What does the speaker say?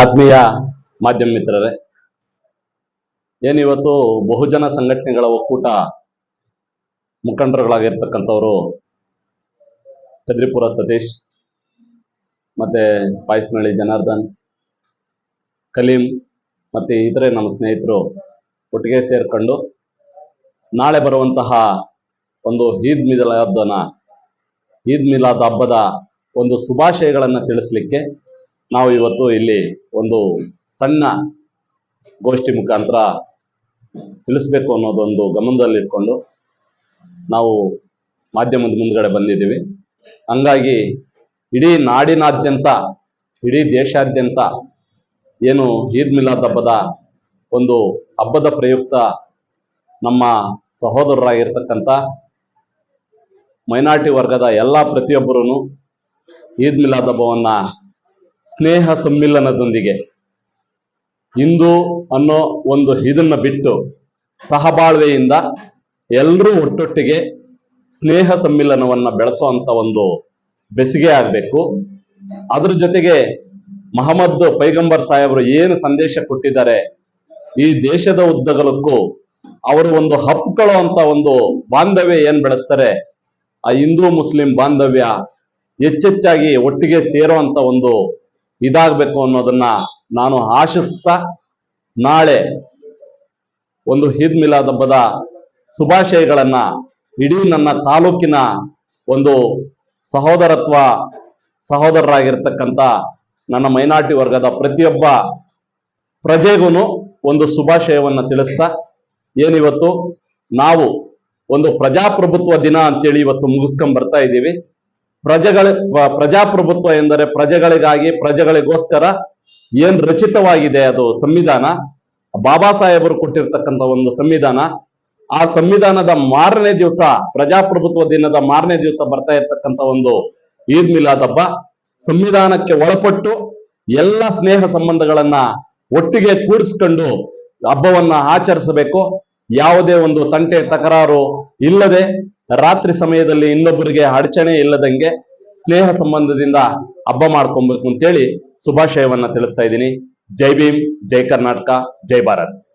ಆತ್ಮೀಯ ಮಾಧ್ಯಮ ಮಿತ್ರರೇ ಏನಿವತ್ತು ಬಹುಜನ ಸಂಘಟನೆಗಳ ಒಕ್ಕೂಟ ಮುಖಂಡರುಗಳಾಗಿರ್ತಕ್ಕಂಥವರು ಕದ್ರಿಪುರ ಸತೀಶ್, ಮತ್ತೆ ಪಾಯಸ್ನಳ್ಳಿ ಜನಾರ್ದನ್, ಕಲೀಂ ಮತ್ತೆ ಇತರೆ ನಮ್ಮ ಸ್ನೇಹಿತರು ಒಟ್ಟಿಗೆ ಸೇರ್ಕೊಂಡು ನಾಳೆ ಬರುವಂತಹ ಒಂದು ಈದ್ ಮಿಲಾದನ ಈದ್ ಮಿಲಾದ್ ಹಬ್ಬದ ಒಂದು ಶುಭಾಶಯಗಳನ್ನು ತಿಳಿಸ್ಲಿಕ್ಕೆ ನಾವು ಇವತ್ತು ಇಲ್ಲಿ ಒಂದು ಸಣ್ಣ ಗೋಷ್ಠಿ ಮುಖಾಂತರ ತಿಳಿಸ್ಬೇಕು ಅನ್ನೋದೊಂದು ಗಮನದಲ್ಲಿಟ್ಕೊಂಡು ನಾವು ಮಾಧ್ಯಮದ ಮುಂದ್ಗಡೆ ಬಂದಿದ್ದೀವಿ. ಹಂಗಾಗಿ ಇಡೀ ನಾಡಿನಾದ್ಯಂತ, ಇಡೀ ದೇಶಾದ್ಯಂತ ಏನು ಈದ್ ಮಿಲಾದ್ ಹಬ್ಬದ ಒಂದು ಹಬ್ಬದ ಪ್ರಯುಕ್ತ ನಮ್ಮ ಸಹೋದರರಾಗಿರ್ತಕ್ಕಂಥ ಮೈನಾರಿಟಿ ವರ್ಗದ ಎಲ್ಲ ಪ್ರತಿಯೊಬ್ಬರೂ ಈದ್ ಮಿಲಾದ್ ಹಬ್ಬವನ್ನ ಸ್ನೇಹ ಸಮ್ಮಿಲನದೊಂದಿಗೆ. ಹಿಂದೂ ಅನ್ನೋ ಒಂದು ಇದನ್ನ ಬಿಟ್ಟು ಸಹಬಾಳ್ವೆಯಿಂದ ಎಲ್ಲರೂ ಒಟ್ಟೊಟ್ಟಿಗೆ ಸ್ನೇಹ ಸಮ್ಮಿಲನವನ್ನ ಅಂತ ಒಂದು ಬೆಸಿಗೆ ಆಗಬೇಕು. ಅದ್ರ ಜೊತೆಗೆ ಮಹಮ್ಮದ್ ಪೈಗಂಬರ್ ಸಾಹೇಬರು ಏನು ಸಂದೇಶ ಕೊಟ್ಟಿದ್ದಾರೆ ಈ ದೇಶದ ಉದ್ದಗಲಕ್ಕೂ ಅವರು ಒಂದು ಹಪ್ಕೊಳ್ಳೋ ಅಂತ ಒಂದು ಬಾಂಧವ್ಯ ಏನ್ ಬೆಳೆಸ್ತಾರೆ, ಆ ಹಿಂದೂ ಮುಸ್ಲಿಂ ಬಾಂಧವ್ಯ ಹೆಚ್ಚೆಚ್ಚಾಗಿ ಒಟ್ಟಿಗೆ ಸೇರೋ ಅಂತ ಒಂದು ಇದಾಗಬೇಕು ಅನ್ನೋದನ್ನ ನಾನು ಆಶಿಸ್ತಾ ನಾಳೆ ಒಂದು ಹಿದ್ ಮಿಲಾದ್ ಹಬ್ಬದ ಶುಭಾಶಯಗಳನ್ನ ಇಡೀ ನನ್ನ ತಾಲೂಕಿನ ಒಂದು ಸಹೋದರತ್ವ, ಸಹೋದರರಾಗಿರ್ತಕ್ಕಂಥ ನನ್ನ ಮೈನಾರಿಟಿ ವರ್ಗದ ಪ್ರತಿಯೊಬ್ಬ ಪ್ರಜೆಗೂ ಒಂದು ಶುಭಾಶಯವನ್ನು ತಿಳಿಸ್ತಾ ಏನಿವತ್ತು ನಾವು ಒಂದು ಪ್ರಜಾಪ್ರಭುತ್ವ ದಿನ ಅಂತೇಳಿ ಇವತ್ತು ಮುಗಿಸ್ಕೊಂಡ್ ಬರ್ತಾ ಇದ್ದೀವಿ. ಪ್ರಜೆಗಳ ಪ್ರಜಾಪ್ರಭುತ್ವ ಎಂದರೆ ಪ್ರಜೆಗಳಿಗಾಗಿ, ಪ್ರಜೆಗಳಿಗೋಸ್ಕರ ಏನ್ ರಚಿತವಾಗಿದೆ ಅದು ಸಂವಿಧಾನ? ಬಾಬಾ ಸಾಹೇಬರು ಕೊಟ್ಟಿರ್ತಕ್ಕಂಥ ಒಂದು ಸಂವಿಧಾನ. ಆ ಸಂವಿಧಾನದ ಮಾರನೇ ದಿವಸ, ಪ್ರಜಾಪ್ರಭುತ್ವ ದಿನದ ಮಾರನೇ ದಿವಸ ಬರ್ತಾ ಇರ್ತಕ್ಕಂಥ ಒಂದು ಈದ್ ಮಿಲಾದ್ ಹಬ್ಬ ಸಂವಿಧಾನಕ್ಕೆ ಒಳಪಟ್ಟು ಎಲ್ಲ ಸ್ನೇಹ ಸಂಬಂಧಗಳನ್ನ ಒಟ್ಟಿಗೆ ಕೂಡಿಸ್ಕೊಂಡು ಹಬ್ಬವನ್ನ ಆಚರಿಸಬೇಕು. ಯಾವುದೇ ಒಂದು ತಂಟೆ, ತಕರಾರು ಇಲ್ಲದೆ ರಾತ್ರಿ ಸಮಯದಲ್ಲಿ ಇನ್ನೊಬ್ಬರಿಗೆ ಅಡಚಣೆ ಇಲ್ಲದಂಗೆ ಸ್ನೇಹ ಸಂಬಂಧದಿಂದ ಹಬ್ಬ ಮಾಡ್ಕೊಬೇಕು ಅಂತೇಳಿ ಶುಭಾಶಯವನ್ನ ತಿಳಿಸ್ತಾ ಇದ್ದೀನಿ. ಜೈ ಭೀಮ್, ಜೈ ಕರ್ನಾಟಕ, ಜೈ ಭಾರತ್.